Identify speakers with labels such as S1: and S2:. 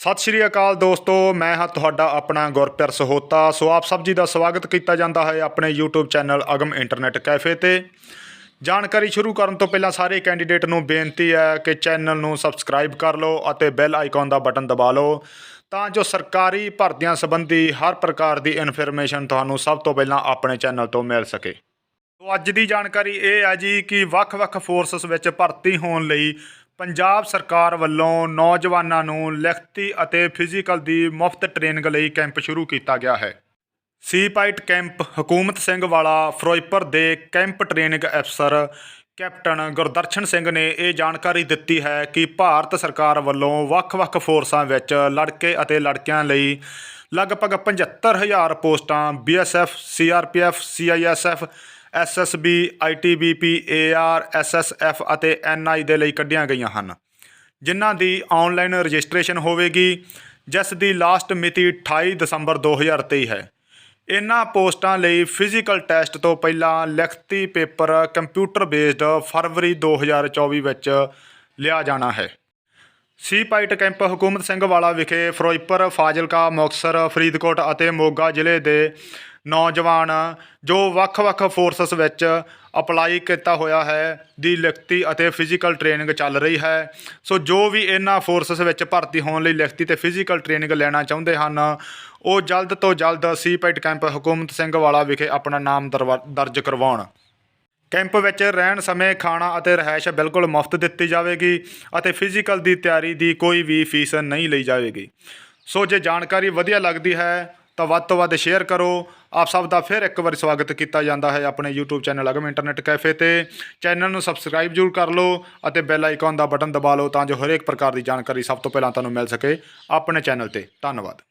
S1: ਸਤਿ ਸ਼੍ਰੀ ਅਕਾਲ ਦੋਸਤੋ, ਮੈਂ ਹਾਂ ਤੁਹਾਡਾ ਆਪਣਾ ਗੁਰਪ੍ਰੀਤ ਸਹੋਤਾ। ਸੋ ਆਪ ਸਭ ਜੀ ਦਾ ਸਵਾਗਤ ਕੀਤਾ ਜਾਂਦਾ ਹੈ ਆਪਣੇ YouTube channel Agam internet cafe ਤੇ। ਜਾਣਕਾਰੀ ਸ਼ੁਰੂ ਕਰਨ ਤੋਂ ਪਹਿਲਾਂ ਸਾਰੇ ਕੈਂਡੀਡੇਟ ਨੂੰ ਬੇਨਤੀ ਹੈ ਕਿ ਚੈਨਲ ਨੂੰ ਸਬਸਕ੍ਰਾਈਬ ਕਰ ਲਓ ਅਤੇ ਬੈਲ ਆਈਕਨ ਦਾ ਬਟਨ ਦਬਾ ਲਓ, ਤਾਂ ਜੋ ਸਰਕਾਰੀ ਭਰਤੀਆਂ ਸੰਬੰਧੀ ਹਰ ਪ੍ਰਕਾਰ ਦੀ ਇਨਫੋਰਮੇਸ਼ਨ ਤੁਹਾਨੂੰ ਸਭ ਤੋਂ ਪਹਿਲਾਂ ਆਪਣੇ ਚੈਨਲ ਤੋਂ ਮਿਲ ਸਕੇ। ਸੋ ਅੱਜ ਦੀ ਜਾਣਕਾਰੀ ਇਹ ਹੈ ਜੀ ਕਿ ਵੱਖ-ਵੱਖ ਫੋਰਸਸ ਵਿੱਚ ਭਰਤੀ ਹੋਣ ਲਈ ਪੰਜਾਬ ਸਰਕਾਰ ਵੱਲੋਂ ਨੌਜਵਾਨਾਂ ਨੂੰ ਲਿਖਤੀ ਅਤੇ ਫਿਜ਼ੀਕਲ ਦੀ ਮੁਫਤ ਟ੍ਰੇਨਿੰਗ ਲਈ ਕੈਂਪ ਸ਼ੁਰੂ ਕੀਤਾ ਗਿਆ ਹੈ। ਸੀਪਾਈਟ ਕੈਂਪ ਹਕੂਮਤ ਸਿੰਘ ਵਾਲਾ, ਫਿਰੋਜ਼ਪੁਰ ਦੇ ਕੈਂਪ ਟ੍ਰੇਨਿੰਗ ਅਫਸਰ ਕੈਪਟਨ ਗੁਰਦਰਸ਼ਨ ਸਿੰਘ ਨੇ ਇਹ ਜਾਣਕਾਰੀ ਦਿੱਤੀ ਹੈ ਕਿ ਭਾਰਤ ਸਰਕਾਰ ਵੱਲੋਂ ਵੱਖ-ਵੱਖ ਫੋਰਸਾਂ ਵਿੱਚ ਲੜਕੇ ਅਤੇ ਲੜਕੀਆਂ ਲਈ ਲਗਭਗ 75000 ਪੋਸਟਾਂ BSF CRPF CISF SSB ITBP AR SSF ਅਤੇ ਐਨਆਈ ਦੇ ਲਈ ਕੱਢੀਆਂ ਗਈਆਂ ਹਨ। ਜਿਨ੍ਹਾਂ ਦੀ ਆਨਲਾਈਨ ਰਜਿਸਟ੍ਰੇਸ਼ਨ ਹੋਵੇਗੀ, ਜਿਸ ਦੀ ਲਾਸਟ ਮਿਤੀ 28 ਦਸੰਬਰ 2023 ਹੈ। ਇਨ੍ਹਾਂ ਪੋਸਟਾਂ ਲਈ ਫਿਜ਼ੀਕਲ ਟੈਸਟ ਤੋਂ ਪਹਿਲਾਂ ਲਿਖਤੀ ਪੇਪਰ ਕੰਪਿਊਟਰ ਬੇਸਡ ਫਰਵਰੀ 2024 ਵਿੱਚ ਲਿਆ ਜਾਣਾ ਹੈ। ਸੀ ਪਾਈਟ ਕੈਂਪ ਹਕੂਮਤ ਸਿੰਘ ਵਾਲਾ ਵਿਖੇ ਫਿਰੋਜ਼ਪੁਰ, ਫਾਜ਼ਿਲਕਾ, ਮੁਕਤਸਰ, ਫਰੀਦਕੋਟ ਅਤੇ ਮੋਗਾ ਜ਼ਿਲ੍ਹੇ ਦੇ ਨੌਜਵਾਨ ਜੋ ਵੱਖ-ਵੱਖ ਫੋਰਸਸ ਵਿੱਚ ਅਪਲਾਈ ਕੀਤਾ ਹੋਇਆ ਹੈ, ਦੀ ਲਿਖਤੀ ਅਤੇ ਫਿਜ਼ੀਕਲ ਟ੍ਰੇਨਿੰਗ ਚੱਲ ਰਹੀ ਹੈ। ਸੋ ਜੋ ਵੀ ਇਹਨਾਂ ਫੋਰਸਸ ਵਿੱਚ ਭਰਤੀ ਹੋਣ ਲਈ ਲਿਖਤੀ ਤੇ ਫਿਜ਼ੀਕਲ ਟ੍ਰੇਨਿੰਗ ਲੈਣਾ ਚਾਹੁੰਦੇ ਹਨ, ਉਹ ਜਲਦ ਤੋਂ ਜਲਦ ਸੀ ਪਾਈਟ ਕੈਂਪ ਹਕੂਮਤ ਸਿੰਘ ਵਾਲਾ ਵਿਖੇ ਆਪਣਾ ਨਾਮ ਦਰਵਾ- ਦਰਜ ਕਰਵਾਉਣ। ਕੈਂਪ ਵਿੱਚ ਰਹਿਣ ਸਮੇਂ ਖਾਣਾ ਅਤੇ ਰਹਿائش ਬਿਲਕੁਲ ਮੁਫਤ ਦਿੱਤੀ ਜਾਵੇਗੀ ਅਤੇ ਫਿਜ਼ੀਕਲ ਦੀ ਤਿਆਰੀ ਦੀ ਕੋਈ ਵੀ ਫੀਸ ਨਹੀਂ ਲਈ ਜਾਵੇਗੀ। ਸੋ ਜੇ ਜਾਣਕਾਰੀ ਵਧੀਆ ਲੱਗਦੀ ਹੈ ਤਾਂ ਵੱਧ ਤੋਂ ਵੱਧ ਸ਼ੇਅਰ ਕਰੋ। ਆਪ ਸਭ ਦਾ ਫਿਰ ਇੱਕ ਵਾਰ ਸਵਾਗਤ ਕੀਤਾ ਜਾਂਦਾ ਹੈ ਆਪਣੇ YouTube channel Agam internet cafe ਤੇ। ਚੈਨਲ ਨੂੰ ਸਬਸਕ੍ਰਾਈਬ ਜ਼ਰੂਰ ਕਰ ਲਓ ਅਤੇ ਬੈਲ ਆਈਕਨ ਦਾ ਬਟਨ ਦਬਾ ਲਓ ਤਾਂ ਜੋ ਹਰੇਕ ਪ੍ਰਕਾਰ ਦੀ ਜਾਣਕਾਰੀ ਸਭ ਤੋਂ ਪਹਿਲਾਂ ਤੁਹਾਨੂੰ ਮਿਲ ਸਕੇ ਆਪਣੇ ਚੈਨਲ ਤੇ। ਧੰਨਵਾਦ।